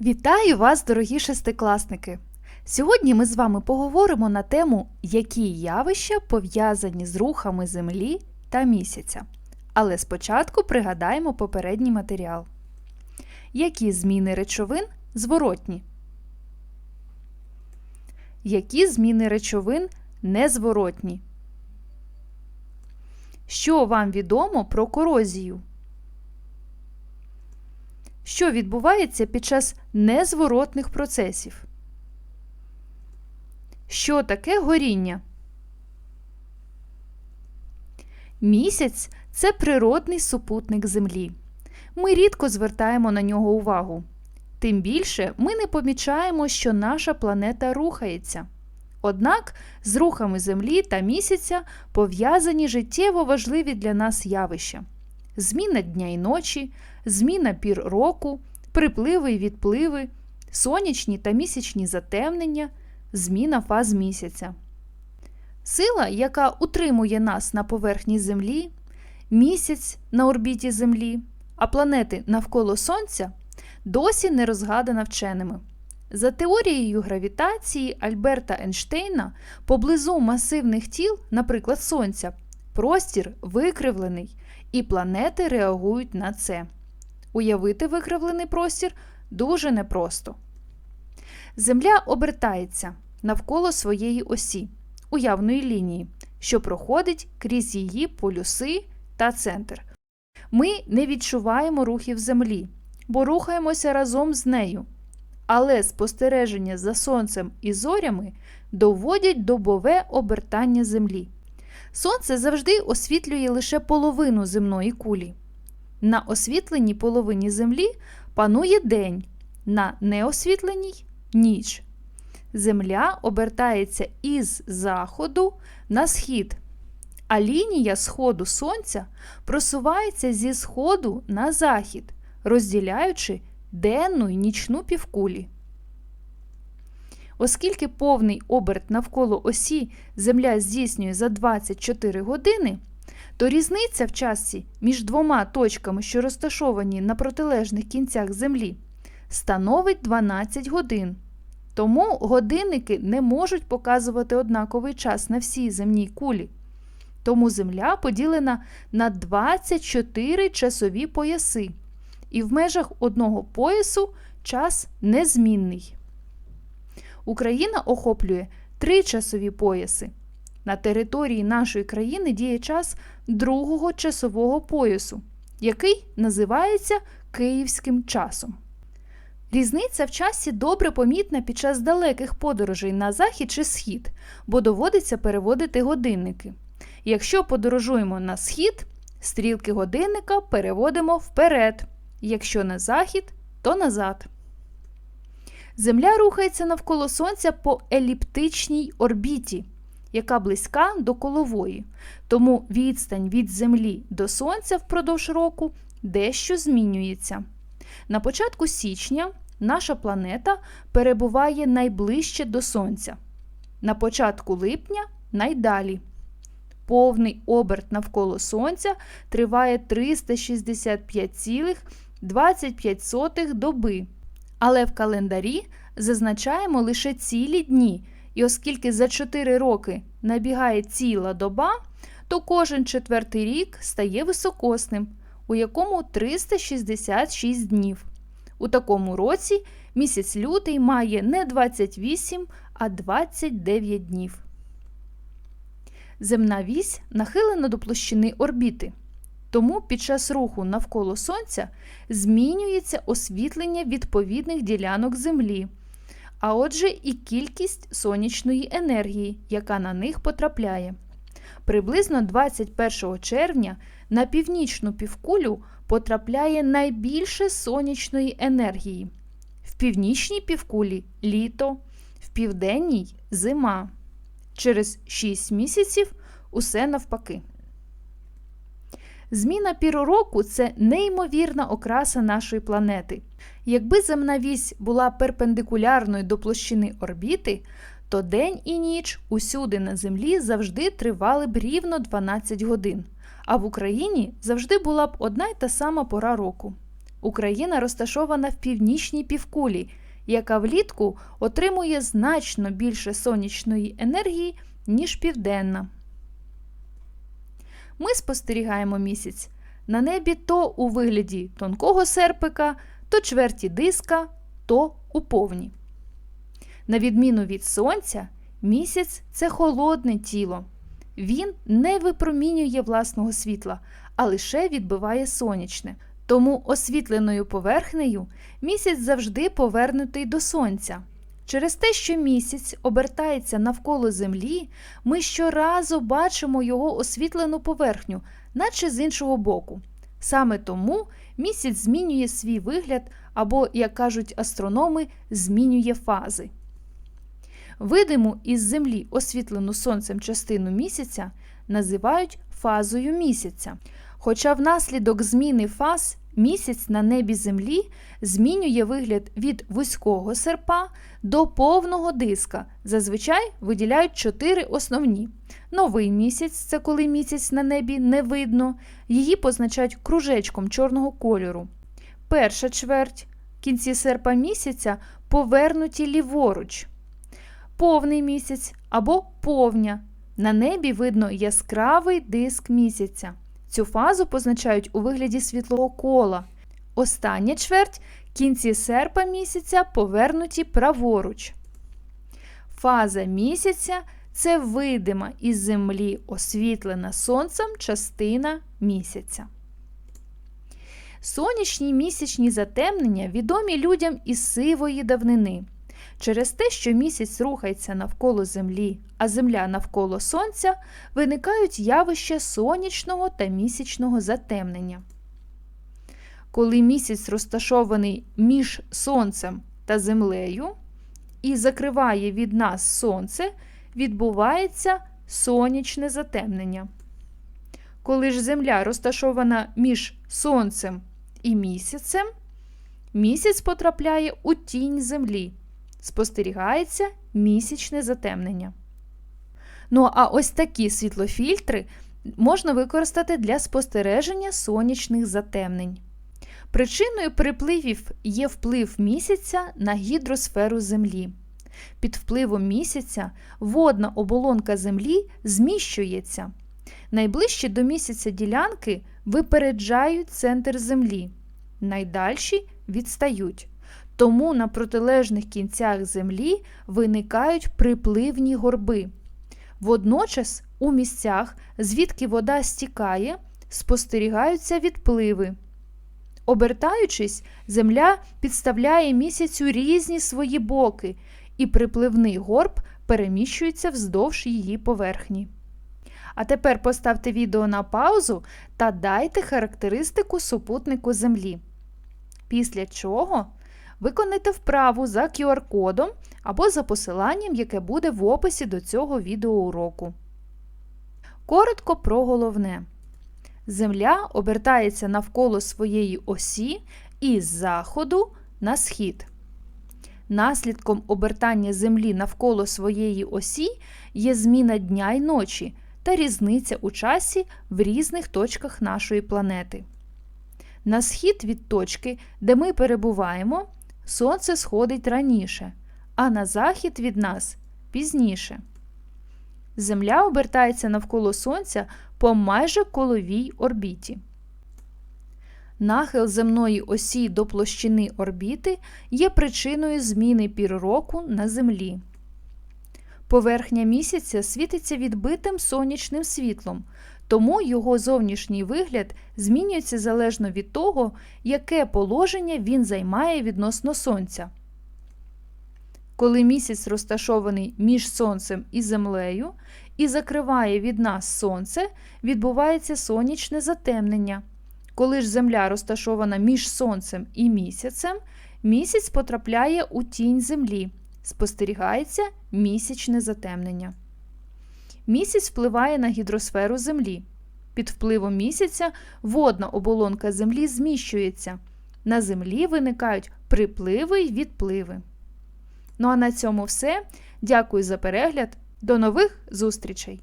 Вітаю вас, дорогі шестикласники! Сьогодні ми з вами поговоримо на тему, які явища пов'язані з рухами Землі та місяця. Але спочатку пригадаємо попередній матеріал. Які зміни речовин зворотні? Які зміни речовин незворотні? Що вам відомо про корозію? Що відбувається під час незворотних процесів? Що таке горіння? Місяць це природний супутник Землі. Ми рідко звертаємо на нього увагу. Тим більше ми не помічаємо, що наша планета рухається. Однак з рухами Землі та місяця пов'язані життєво важливі для нас явища: зміна дня і ночі, зміна пір року, припливи і відпливи, сонячні та місячні затемнення, зміна фаз місяця. Сила, яка утримує нас на поверхні Землі, місяць на орбіті Землі, а планети навколо Сонця, досі не розгадана вченими. За теорією гравітації Альберта Ейнштейна, поблизу масивних тіл, наприклад, Сонця, простір викривлений, і планети реагують на це. Уявити викривлений простір дуже непросто. Земля обертається навколо своєї осі, уявної лінії, що проходить крізь її полюси та центр. Ми не відчуваємо рухів Землі, бо рухаємося разом з нею. Але спостереження за сонцем і зорями доводять добове обертання Землі. Сонце завжди освітлює лише половину земної кулі. На освітленій половині Землі панує день, на неосвітленій ніч. Земля обертається із заходу на схід, а лінія сходу Сонця просувається зі сходу на захід, розділяючи денну і нічну півкулі. Оскільки повний оберт навколо осі Земля здійснює за 24 години, то різниця в часі між двома точками, що розташовані на протилежних кінцях Землі, становить 12 годин. Тому годинники не можуть показувати однаковий час на всій земній кулі. Тому Земля поділена на 24 часові пояси, і в межах одного поясу час незмінний. Україна охоплює три часові пояси. На території нашої країни діє час другого часового поясу, який називається Київським часом. Різниця в часі добре помітна під час далеких подорожей на захід чи схід, бо доводиться переводити годинники. Якщо подорожуємо на схід, стрілки годинника переводимо вперед, якщо на захід, то назад. Земля рухається навколо Сонця по еліптичній орбіті, яка близька до колової, тому відстань від Землі до Сонця впродовж року дещо змінюється. На початку січня наша планета перебуває найближче до Сонця, на початку липня найдалі. Повний оберт навколо Сонця триває 365,25 доби. Але в календарі зазначаємо лише цілі дні, і оскільки за 4 роки набігає ціла доба, то кожен четвертий рік стає високосним, у якому 366 днів. У такому році місяць лютий має не 28, а 29 днів. Земна вісь нахилена до площини орбіти. Тому під час руху навколо Сонця змінюється освітлення відповідних ділянок Землі, а отже, і кількість сонячної енергії, яка на них потрапляє. Приблизно 21 червня на північну півкулю потрапляє найбільше сонячної енергії. В північній півкулі літо, в південній зима. Через 6 місяців усе навпаки. Зміна піру року це неймовірна окраса нашої планети. Якби земна вісь була перпендикулярною до площини орбіти, то день і ніч усюди на землі завжди тривали б рівно 12 годин, а в Україні завжди була б одна й та сама пора року. Україна розташована в північній півкулі, яка влітку отримує значно більше сонячної енергії, ніж південна. Ми спостерігаємо місяць на небі то у вигляді тонкого серпика, то чверті диска, то у повні. На відміну від сонця, місяць це холодне тіло. Він не випромінює власного світла, а лише відбиває сонячне. Тому освітленою поверхнею місяць завжди повернутий до сонця. Через те, що місяць обертається навколо Землі, ми щоразу бачимо його освітлену поверхню, наче з іншого боку. Саме тому місяць змінює свій вигляд або, як кажуть астрономи, змінює фази. Видиму із Землі освітлену сонцем частину місяця називають фазою місяця. Хоча внаслідок зміни фаз місяць на небі Землі змінює вигляд від вузького серпа до повного диска. Зазвичай виділяють чотири основні. Новий місяць це коли місяць на небі не видно, її позначають кружечком чорного кольору. Перша чверть кінці серпа місяця повернуті ліворуч. Повний місяць або повня. На небі видно яскравий диск місяця. Цю фазу позначають у вигляді світлого кола. Остання чверть кінці серпа місяця повернуті праворуч. Фаза місяця це видима із землі освітлена сонцем частина місяця. Сонячні місячні затемнення відомі людям із сивої давнини. Через те, що місяць рухається навколо Землі, а Земля навколо Сонця, виникають явища сонячного та місячного затемнення. Коли місяць розташований між Сонцем та Землею і закриває від нас Сонце, відбувається сонячне затемнення. Коли ж Земля розташована між Сонцем і місяцем, місяць потрапляє у тінь Землі спостерігається місячне затемнення. Ну, а ось такі світлофільтри можна використати для спостереження сонячних затемнень. Причиною припливів є вплив місяця на гідросферу Землі. Під впливом місяця водна оболонка Землі зміщується. Найближчі до місяця ділянки випереджають центр Землі, найдальші відстають. Тому на протилежних кінцях землі виникають припливні горби. Водночас у місцях, звідки вода стікає, спостерігаються відпливи. Обертаючись, земля підставляє місяцю різні свої боки, і припливний горб переміщується вздовж її поверхні. А тепер поставте відео на паузу та дайте характеристику супутнику Землі. Після чого Виконайте вправу за QR-кодом або за посиланням, яке буде в описі до цього відеоуроку. Коротко про головне. Земля обертається навколо своєї осі із заходу на схід. Наслідком обертання Землі навколо своєї осі є зміна дня й ночі та різниця у часі в різних точках нашої планети. На схід від точки, де ми перебуваємо, Сонце сходить раніше, а на захід від нас пізніше. Земля обертається навколо Сонця по майже коловій орбіті. Нахил земної осі до площини орбіти є причиною зміни пір року на Землі. Поверхня місяця світиться відбитим сонячним світлом, тому його зовнішній вигляд змінюється залежно від того, яке положення він займає відносно Сонця. Коли місяць розташований між Сонцем і Землею і закриває від нас Сонце, відбувається сонячне затемнення. Коли ж Земля розташована між Сонцем і місяцем, місяць потрапляє у тінь Землі. Спостерігається місячне затемнення. Місяць впливає на гідросферу Землі. Під впливом місяця водна оболонка Землі зміщується. На Землі виникають припливи й відпливи. Ну а на цьому все. Дякую за перегляд. До нових зустрічей!